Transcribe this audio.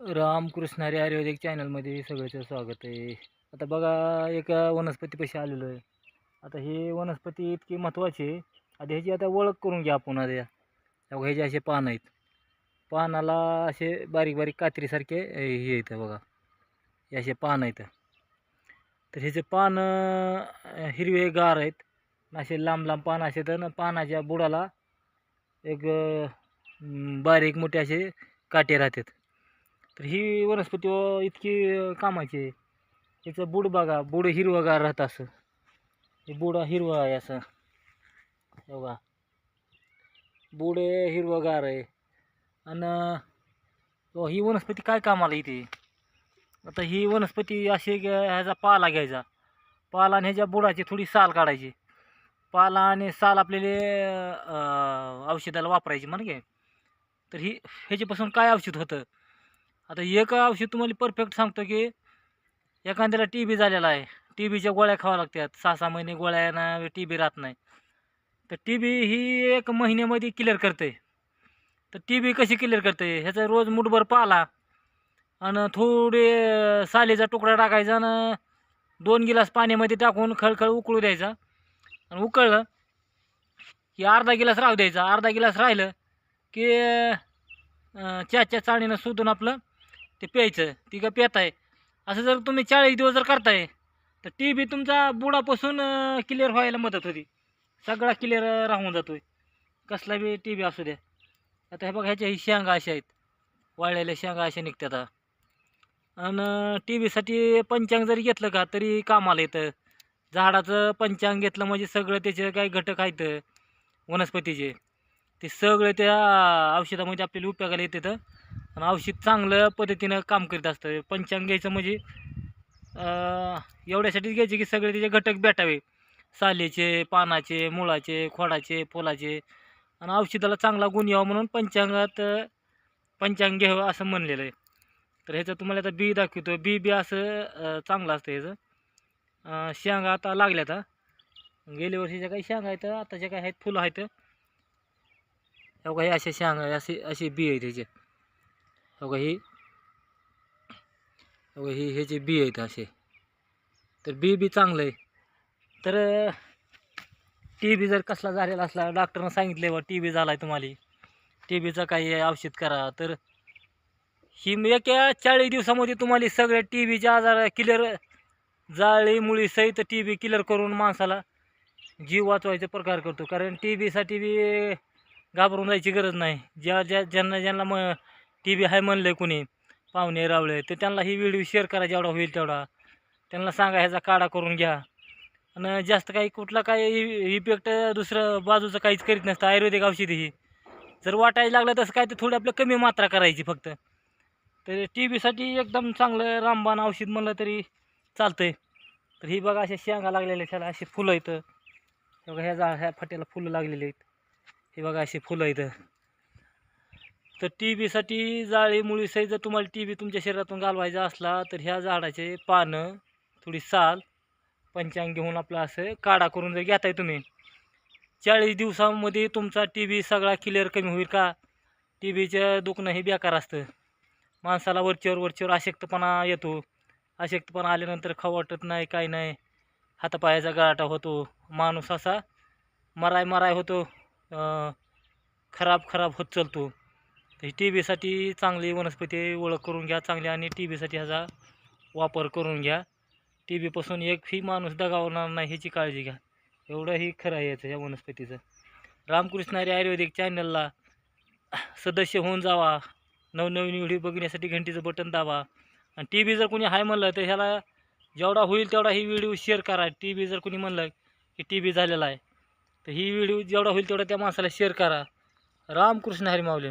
रामकृष्ण हरी आयुर्वेदिक चॅनलमध्ये सगळ्याचं स्वागत आहे. आता बघा एका वनस्पतीपाशी आलेलो आहे. आता ही वनस्पती इतकी महत्त्वाची आहे. आता ह्याची आता ओळख करून घ्या आपण आता बघा ह्याचे असे पान आहेत. पानाला असे बारीक बारीक कात्रीसारखे हे येतं बघा. हे असे पान आहेत. तर ह्याचे पान हिरवे गार आहेत. असे लांब लांब पान असे तर पानाच्या बुडाला एक बारीक मोठे असे काटे राहतात. तर ही वनस्पती इतकी कामाची आहे. याचं बुड बघा बुड हिरवंगार राहत असं. हे बुड हिरवं आहे असं. बघा. बुड हिरवंगार आहे. आणि ही वनस्पती काय कामाला इथे? आता ही वनस्पती अशी ग- ह्याचा पाला घ्यायचा. पाला आणि ह्याच्या बुडाची थोडी साल काढायची. पाला आणि साल आपल्याला औषधाला वापरायची म्हणजे तर ही ह्याच्यापासून काय औषध होतं? आता एक औषध तुम्हाला परफेक्ट सांगतो की एखाद्याला टी बी झालेला आहे. टी बीच्या गोळ्या खाव्या लागतात. सहा सहा महिने गोळ्यानं टी बी राहत नाही. तर टी बी ही एक महिन्यामध्ये क्लिअर करते. तर टी बी कशी क्लिअर करते? ह्याचा रोज मुठभर पाला आणि थोडे सालीचा तुकडा टाकायचा आणि दोन गिलास पाण्यामध्ये टाकून खळखळ उकळू द्यायचा. आणि उकळलं की अर्धा गिलास राहू द्यायचा. अर्धा गिलास राहिलं की चाच्या चाळणीनं शोधून आपलं ते प्यायचं ती का प्यात आहे असं जर तुम्ही चाळीस दिवस जर करताय तर टी बी तुमचा बुडापासून क्लिअर व्हायला मदत होती. सगळा क्लिअर राहून जातो आहे कसला बी टी बी असू द्या. आता हे बघा ह्याच्या ही शेंगा अशा आहेत. वाळलेल्या शेंगा अशा निघतात आणि टी व्हीसाठी पंचांग जरी घेतलं का तरी कामाला येतं. झाडाचं पंचांग घेतलं म्हणजे सगळं त्याचे काही घटक आहेत वनस्पतीचे. ते सगळं त्या औषधामध्ये आपल्याला उपयोगाला येतं आणि औषध चांगलं पद्धतीनं काम करीत असतं. पंचांग घ्यायचं म्हणजे एवढ्यासाठीच घ्यायचे की सगळे त्याचे घटक भेटावे. सालीचे पानाचे मुळाचे खोडाचे फुलाचे आणि औषधाला चांगला गुण यावा म्हणून पंचांगात पंचांग घ्यावं असं म्हणलेलं आहे. तर ह्याचं तुम्हाला आता बी दाखवतो. बी बी असं चांगलं असतं ह्याचं. शेंगा आता लागल्यात आता गेल्या वर्षीच्या काही शेंगा आहेत आताच्या काही आहेत फुलं आहेत. हे बघा असे शेंगा असे असे बी आहेत अगं ही हे जे ही ह्याचे बी आहेत असे तर बी बी चांगलं आहे. तर टी बी जर कसला झालेला असला डॉक्टरनं सांगितले बा टी बी झाला आहे तुम्हाला. टी बीचं काही औषध करा. तर ही एका चाळीस दिवसामध्ये तुम्हाला सगळ्या टी बीचे आजार क्लिअर जाळी मुळी सहित टी बी क्लिअर करून माणसाला जीव वाचवायचा प्रकार करतो. कारण टी बीसाठी बी घाबरून जायची गरज नाही. ज्या ज्या ज्यांना ज्यांना मग टी बी आहे म्हणलं कुणी? पाहुणे रावळे तर त्यांना ही व्हिडिओ शेअर करा जेवढा होईल तेवढा. त्यांना सांगा ह्याचा काढा करून घ्या. आणि जास्त काही कुठला काही इफेक्ट दुसरं बाजूचं काहीच करीत नसतं. आयुर्वेदिक औषधी ही. जर वाटायला लागलं तसं काय तर थोडी आपलं कमी मात्रा करायची फक्त. तर टी व्हीसाठी एकदम चांगलं रामबाण औषध म्हणलं तरी चालतं आहे तर ही बघा अशा शेंगा लागलेल्या त्याला अशी फुलं येतं हे बघा ह्या जा ह्या फट्याला फुलं लागलेली आहेत. हे बघा अशी फुलं आहेत. तर टी बीसाठी जाळी मुळी जर तुम्हाला टी बी तुमच्या शरीरातून घालवायचा असला तर ह्या झाडाचे पानं थोडी साल पंचांग घेऊन आपलं असं काढा करून जर घेताय तुम्ही. चाळीस दिवसामध्ये तुमचा टी बी सगळा क्लिअर कमी होईल का? टी बीचं दुखणं हे बेकार असतं. माणसाला वरच्यावर वरच्यावर अशक्तपणा येतो. अशक्तपणा आल्यानंतर खाऊ वाटत नाही काय नाही. हातापायाचा गळाटा होतो. माणूस असा मराय मराय होतो. खराब खराब होत चालतो. तर टी बीसाठी चांगली वनस्पती ओळख करून घ्या चांगली आणि टी बीसाठी ह्याचा वापर करून घ्या. टी बीपासून एकही माणूस दगावणार नाही ह्याची काळजी घ्या. एवढंही खरं आहे याचं ह्या वनस्पतीचं. रामकृष्णारी आयुर्वेदिक चॅनलला सदस्य होऊन जावा. नवनवीन व्हिडिओ बघण्यासाठी घंटीचं बटन दाबा. आणि टी व्ही जर कोणी हाय म्हणलं तर ह्याला जेवढा होईल तेवढा ही व्हिडिओ शेअर करा. टी व्ही जर कोणी म्हणलं की टी व्ही झालेला आहे तर ही व्हिडिओ जेवढा होईल तेवढा त्या माणसाला शेअर करा. रामकृष्ण हरी माऊली.